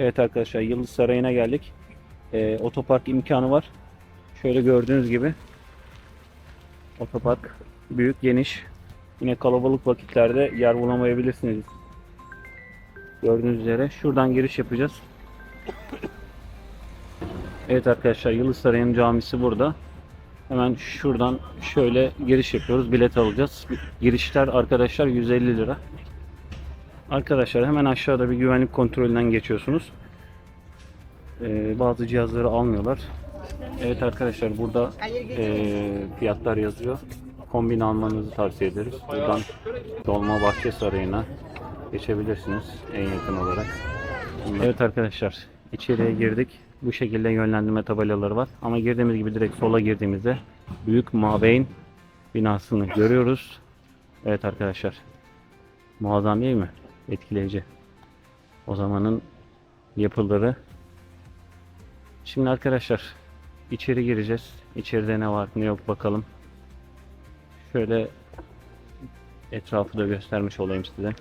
Evet arkadaşlar Yıldız Sarayı'na geldik. Ee, otopark imkanı var. Şöyle gördüğünüz gibi otopark büyük, geniş. Yine kalabalık vakitlerde yer bulamayabilirsiniz. Gördüğünüz üzere şuradan giriş yapacağız. Evet arkadaşlar Yıldız Sarayı'nın camisi burada. Hemen şuradan şöyle giriş yapıyoruz. Bilet alacağız. Girişler arkadaşlar 150 lira. Arkadaşlar hemen aşağıda bir güvenlik kontrolünden geçiyorsunuz. Ee, bazı cihazları almıyorlar. Evet arkadaşlar burada ee, fiyatlar yazıyor. Kombin almanızı tavsiye ederiz. Buradan Dolmabahçe Sarayı'na geçebilirsiniz en yakın olarak. Evet arkadaşlar içeriye girdik. Bu şekilde yönlendirme tabelaları var. Ama girdiğimiz gibi direkt sola girdiğimizde Büyük Mabeyn binasını görüyoruz. Evet arkadaşlar. Muazzam değil mi? Etkileyici. O zamanın yapıları. Şimdi arkadaşlar içeri gireceğiz. İçeride ne var ne yok bakalım. Şöyle etrafı da göstermiş olayım size.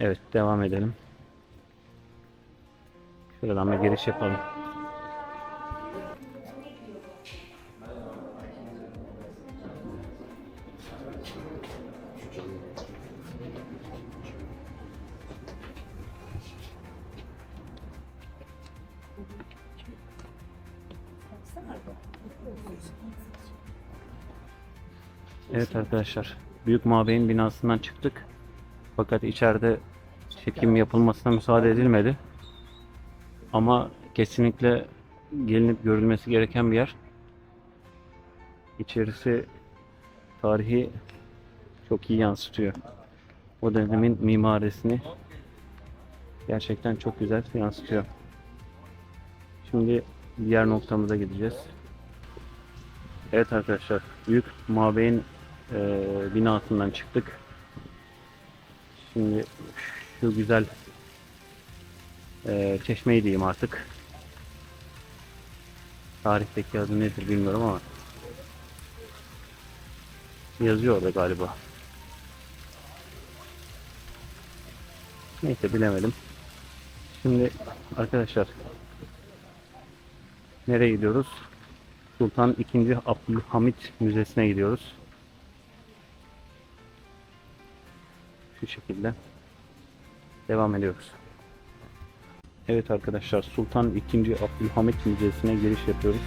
Evet devam edelim. Şuradan bir giriş yapalım. Evet arkadaşlar, Büyük Mabeyin binasından çıktık. Fakat içeride çekim yapılmasına müsaade edilmedi. Ama kesinlikle gelinip görülmesi gereken bir yer. İçerisi tarihi çok iyi yansıtıyor. O dönemin mimarisini gerçekten çok güzel yansıtıyor. Şimdi diğer noktamıza gideceğiz. Evet arkadaşlar, Büyük Mabeyin e, binasından çıktık. Şimdi şu güzel e, çeşmeyi diyeyim artık. Tarihteki adı nedir bilmiyorum ama yazıyor orada galiba. Neyse bilemedim. Şimdi arkadaşlar nereye gidiyoruz? Sultan II. Abdülhamit Müzesi'ne gidiyoruz. Şu şekilde devam ediyoruz. Evet arkadaşlar Sultan II. Abdülhamit Müzesi'ne giriş yapıyoruz.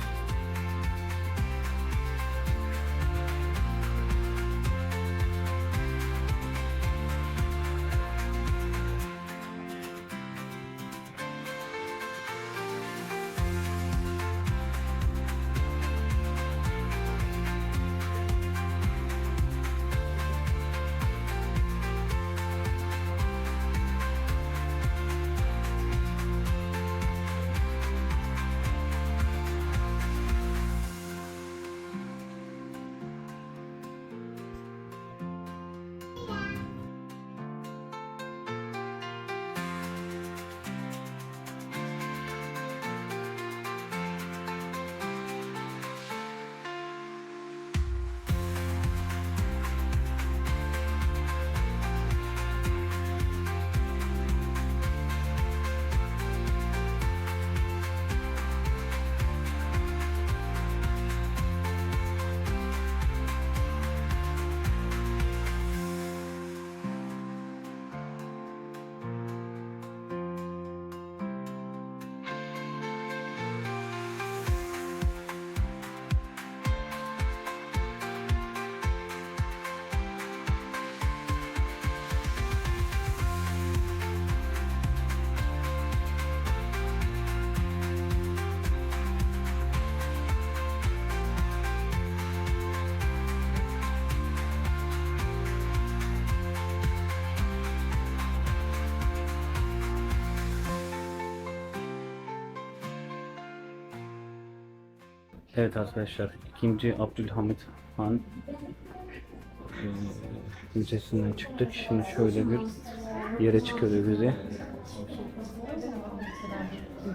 Evet arkadaşlar, ikinci Abdülhamit Han e, müzesinden çıktık. Şimdi şöyle bir yere çıkıyoruz bize.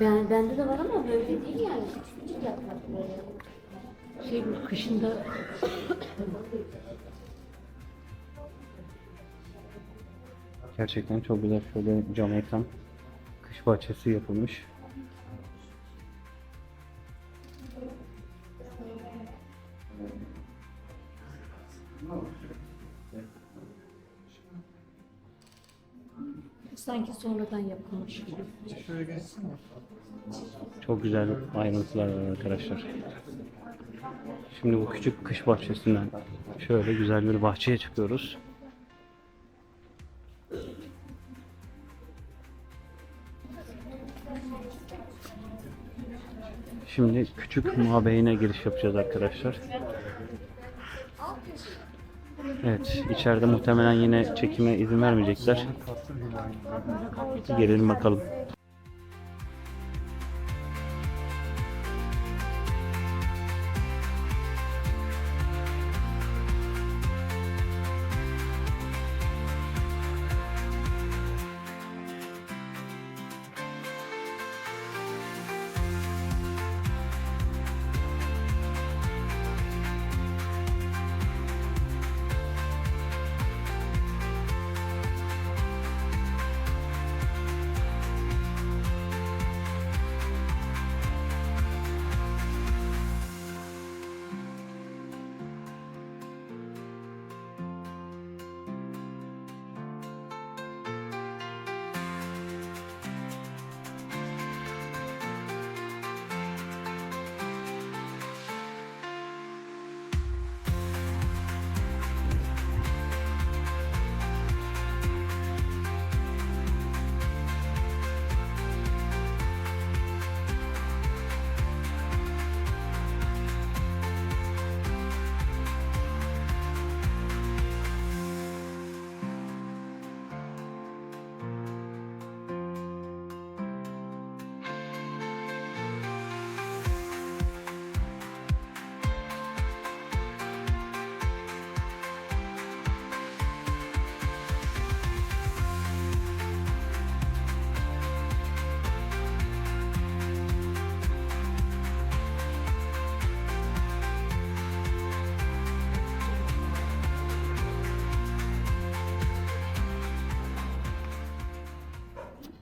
Ben, bende de var ama böyle değil yani. Küçük yaprak böyle. Şey, kışında Gerçekten çok güzel şöyle cam ekran kış bahçesi yapılmış. Sanki sonradan yapılmış gibi. Çok güzel ayrıntılar var arkadaşlar. Şimdi bu küçük kış bahçesinden şöyle güzel bir bahçeye çıkıyoruz. Şimdi küçük mabeyine giriş yapacağız arkadaşlar. Evet, içeride muhtemelen yine çekime izin vermeyecekler. Gelelim bakalım.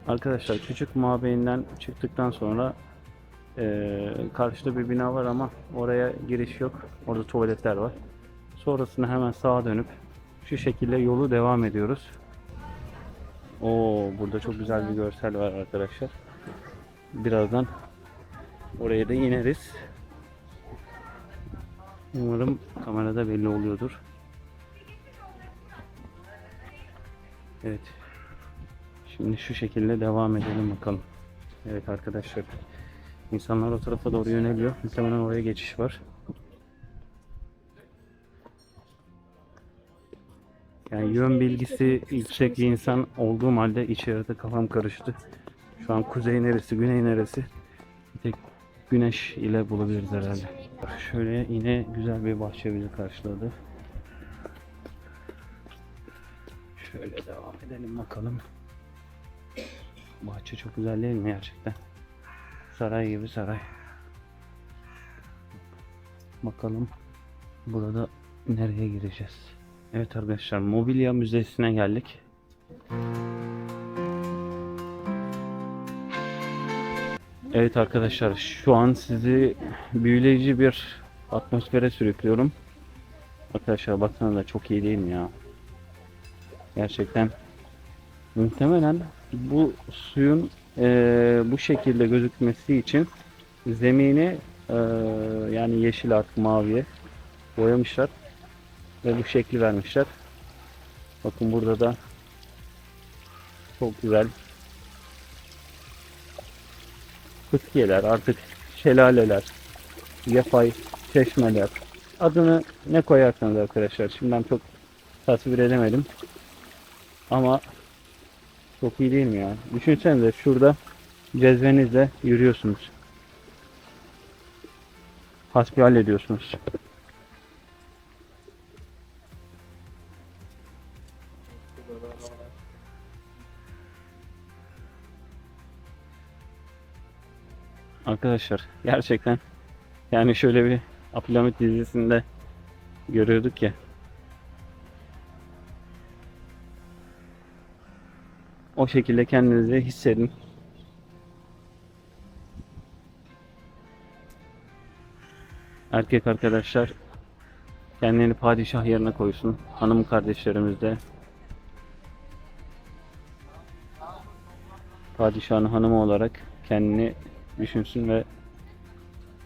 Arkadaşlar küçük mabeyinden çıktıktan sonra eee, karşıda bir bina var ama oraya giriş yok. Orada tuvaletler var. Sonrasında hemen sağa dönüp şu şekilde yolu devam ediyoruz. Oo burada çok güzel bir görsel var arkadaşlar. Birazdan oraya da ineriz. Umarım kamerada belli oluyordur. Evet. Şimdi şu şekilde devam edelim bakalım. Evet arkadaşlar. İnsanlar o tarafa doğru yöneliyor. Muhtemelen oraya geçiş var. Yani yön bilgisi yüksek bir insan olduğum halde içeride kafam karıştı. Şu an kuzey neresi, güney neresi? Bir tek güneş ile bulabiliriz herhalde. Şöyle yine güzel bir bahçe bizi karşıladı. Şöyle devam edelim bakalım. Bahçe çok güzel değil mi gerçekten? Saray gibi saray. Bakalım burada nereye gireceğiz? Evet arkadaşlar mobilya müzesine geldik. Evet arkadaşlar şu an sizi büyüleyici bir atmosfere sürüklüyorum. Arkadaşlar baksanıza çok iyi değil mi ya? Gerçekten muhtemelen bu suyun eee, bu şekilde gözükmesi için zemini eee, yani yeşil artık maviye boyamışlar ve bu şekli vermişler. Bakın burada da çok güzel fıskiyeler artık şelaleler yapay çeşmeler adını ne koyarsanız arkadaşlar şimdiden çok tasvir edemedim ama çok iyi değil mi ya? Düşünsenize şurada cezvenizle yürüyorsunuz. Hasbihal ediyorsunuz. Arkadaşlar gerçekten yani şöyle bir Abdülhamit dizisinde görüyorduk ya O şekilde kendinizi hissedin. Erkek arkadaşlar kendini padişah yerine koysun. Hanım kardeşlerimiz de padişahın hanımı olarak kendini düşünsün ve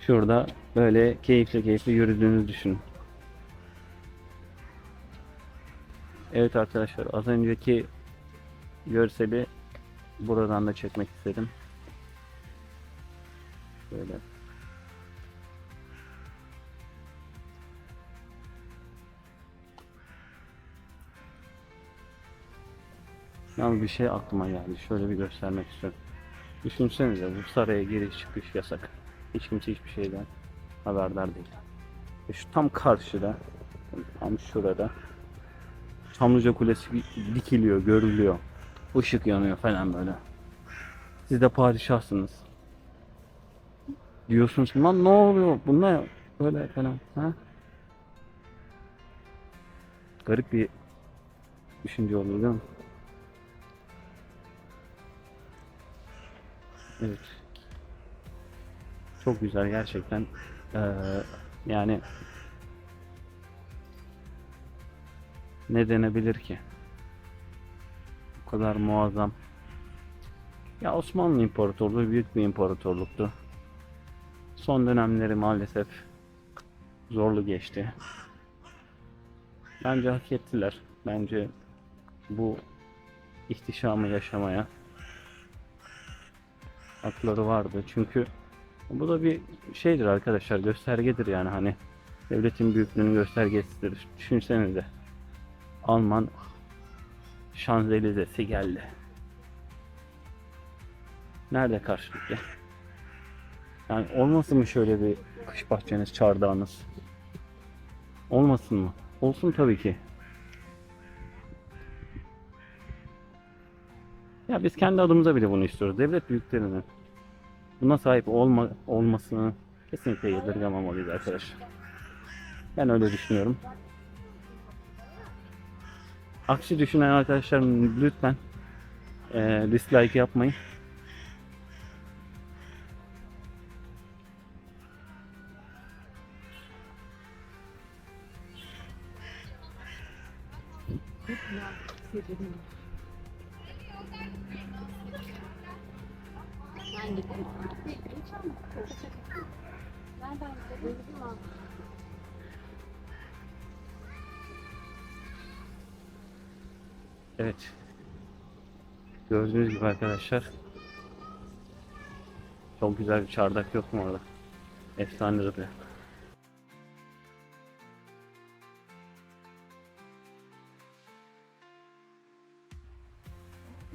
şurada böyle keyifli keyifli yürüdüğünüzü düşünün. Evet arkadaşlar az önceki görseli buradan da çekmek istedim. Böyle. Yalnız bir şey aklıma geldi. Şöyle bir göstermek istiyorum. Düşünsenize bu saraya giriş çıkış yasak. Hiç kimse hiçbir şeyden haberdar değil. Ve şu tam karşıda, tam şurada Çamlıca Kulesi dikiliyor, görülüyor. Işık yanıyor falan böyle. Siz de padişahsınız. Diyorsunuz ki lan ne oluyor? Bu ne? Böyle falan. Ha? Garip bir düşünce oluyor değil mi? Evet. Çok güzel gerçekten. Ee, yani ne denebilir ki? Kadar muazzam. Ya Osmanlı İmparatorluğu büyük bir imparatorluktu. Son dönemleri maalesef zorlu geçti. Bence hak ettiler. Bence bu ihtişamı yaşamaya hakları vardı. Çünkü bu da bir şeydir arkadaşlar, göstergedir yani hani devletin büyüklüğünün göstergesidir. Düşünsenize. Alman Şanzelize'si geldi. Nerede karşılıklı? Yani olmasın mı şöyle bir kış bahçeniz, çardağınız? Olmasın mı? Olsun tabii ki. Ya biz kendi adımıza bile bunu istiyoruz. Devlet büyüklerinin buna sahip olma, olmasını kesinlikle yadırgamamalıyız arkadaşlar. Ben öyle düşünüyorum. Aksi düşünen arkadaşlar lütfen eee dislike yapmayın. Hangi Evet. Gördüğünüz gibi arkadaşlar. Çok güzel bir çardak yok mu orada? Efsane duruyor.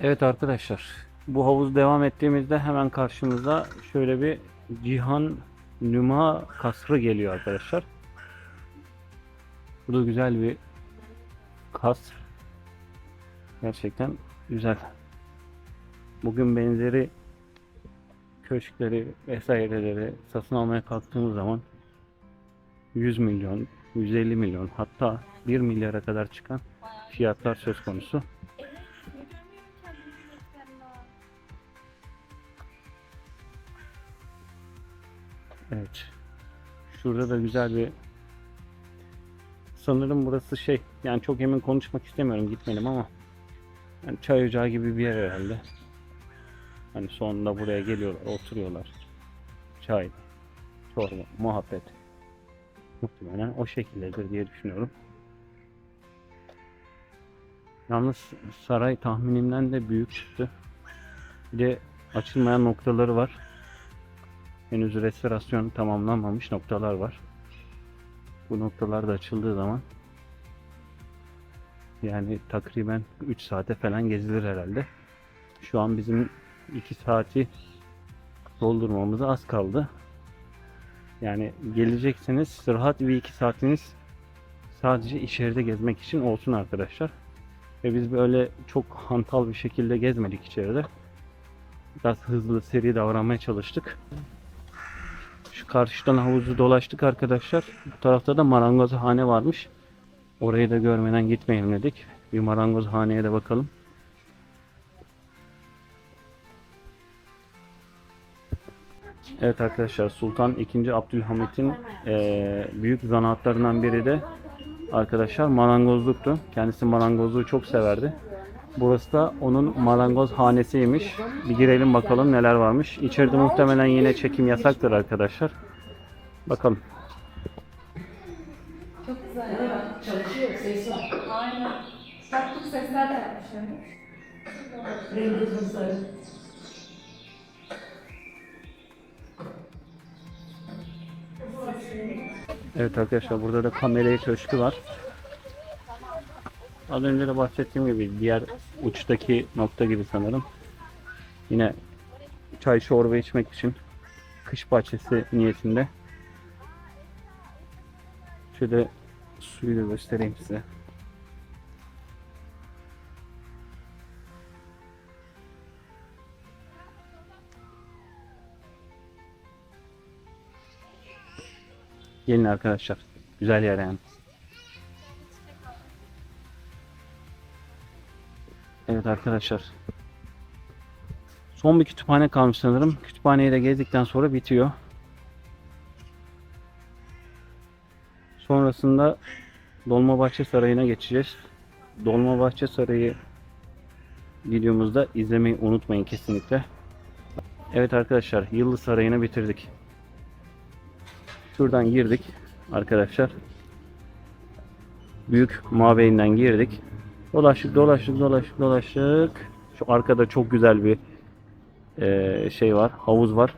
Evet arkadaşlar. Bu havuz devam ettiğimizde hemen karşımıza şöyle bir Cihan Nüma kasrı geliyor arkadaşlar. Bu da güzel bir kasr. Gerçekten güzel. Bugün benzeri köşkleri vesaireleri satın almaya kalktığımız zaman 100 milyon, 150 milyon hatta 1 milyara kadar çıkan fiyatlar söz konusu. Evet. Şurada da güzel bir sanırım burası şey yani çok emin konuşmak istemiyorum gitmedim ama yani çay ocağı gibi bir yer herhalde. Hani sonunda buraya geliyorlar, oturuyorlar. Çay, çorba, muhabbet. Muhtemelen o şekildedir diye düşünüyorum. Yalnız saray tahminimden de büyük çıktı. Bir de açılmayan noktaları var. Henüz restorasyon tamamlanmamış noktalar var. Bu noktalar da açıldığı zaman yani takriben 3 saate falan gezilir herhalde. Şu an bizim 2 saati doldurmamıza az kaldı. Yani geleceksiniz rahat bir 2 saatiniz sadece içeride gezmek için olsun arkadaşlar. Ve biz böyle çok hantal bir şekilde gezmedik içeride. Biraz hızlı seri davranmaya çalıştık. Şu karşıdan havuzu dolaştık arkadaşlar. Bu tarafta da marangozhane varmış. Orayı da görmeden gitmeyelim dedik. Bir marangozhaneye de bakalım. Evet arkadaşlar Sultan II. Abdülhamit'in e, büyük zanaatlarından biri de arkadaşlar marangozluktu. Kendisi marangozluğu çok severdi. Burası da onun marangoz hanesiymiş. Bir girelim bakalım neler varmış. İçeride muhtemelen yine çekim yasaktır arkadaşlar. Bakalım. Evet arkadaşlar burada da kamerayı köşkü var. Az önce de bahsettiğim gibi diğer uçtaki nokta gibi sanırım. Yine çay çorba içmek için kış bahçesi niyetinde. Şöyle suyu da göstereyim size. Gelin arkadaşlar. Güzel yer yani. Evet arkadaşlar. Son bir kütüphane kalmış sanırım. Kütüphaneyi de gezdikten sonra bitiyor. Sonrasında Dolmabahçe Sarayı'na geçeceğiz. Dolmabahçe Sarayı videomuzda izlemeyi unutmayın kesinlikle. Evet arkadaşlar Yıldız Sarayı'nı bitirdik. Şuradan girdik arkadaşlar. Büyük mabeyinden girdik. Dolaştık, dolaştık, dolaştık, dolaştık. Şu arkada çok güzel bir eee, şey var, havuz var.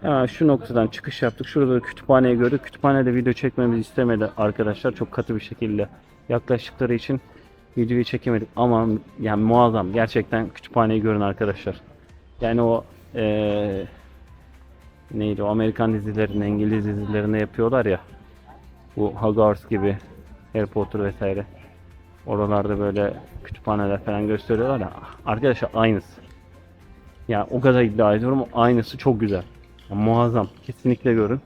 Hemen şu noktadan çıkış yaptık. Şurada da kütüphaneyi gördük. Kütüphanede video çekmemizi istemedi arkadaşlar. Çok katı bir şekilde yaklaştıkları için videoyu çekemedik. Ama yani muazzam. Gerçekten kütüphaneyi görün arkadaşlar. Yani o eee neydi o Amerikan dizilerinde, İngiliz dizilerinde yapıyorlar ya. Bu Hogwarts gibi, Harry Potter vesaire. Oralarda böyle kütüphaneler falan gösteriyorlar ya. Arkadaşlar aynısı. Ya o kadar iddia ediyorum aynısı çok güzel. Ya, muazzam. Kesinlikle görün.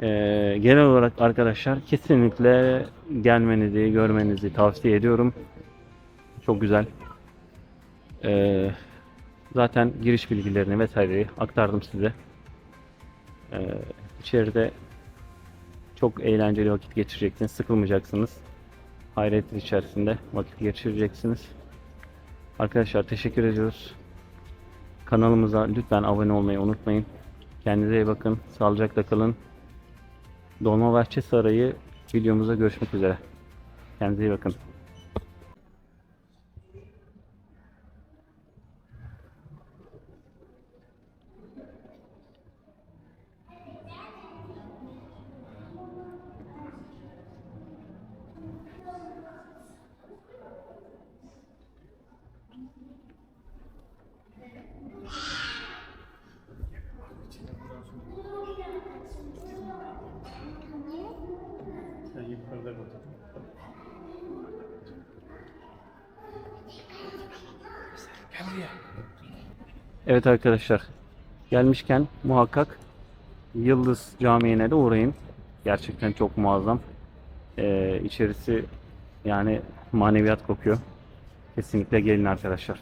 Ee, genel olarak arkadaşlar kesinlikle gelmenizi, görmenizi tavsiye ediyorum. Çok güzel. Ee, zaten giriş bilgilerini vesaireyi aktardım size. Ee, içeride çok eğlenceli vakit geçireceksiniz. Sıkılmayacaksınız. Hayretler içerisinde vakit geçireceksiniz. Arkadaşlar teşekkür ediyoruz. Kanalımıza lütfen abone olmayı unutmayın. Kendinize iyi bakın. Sağlıcakla kalın. Dolmabahçe Sarayı videomuzda görüşmek üzere. Kendinize iyi bakın. Evet arkadaşlar. Gelmişken muhakkak Yıldız Camii'ne de uğrayın. Gerçekten çok muazzam. Ee, içerisi yani maneviyat kokuyor. Kesinlikle gelin arkadaşlar.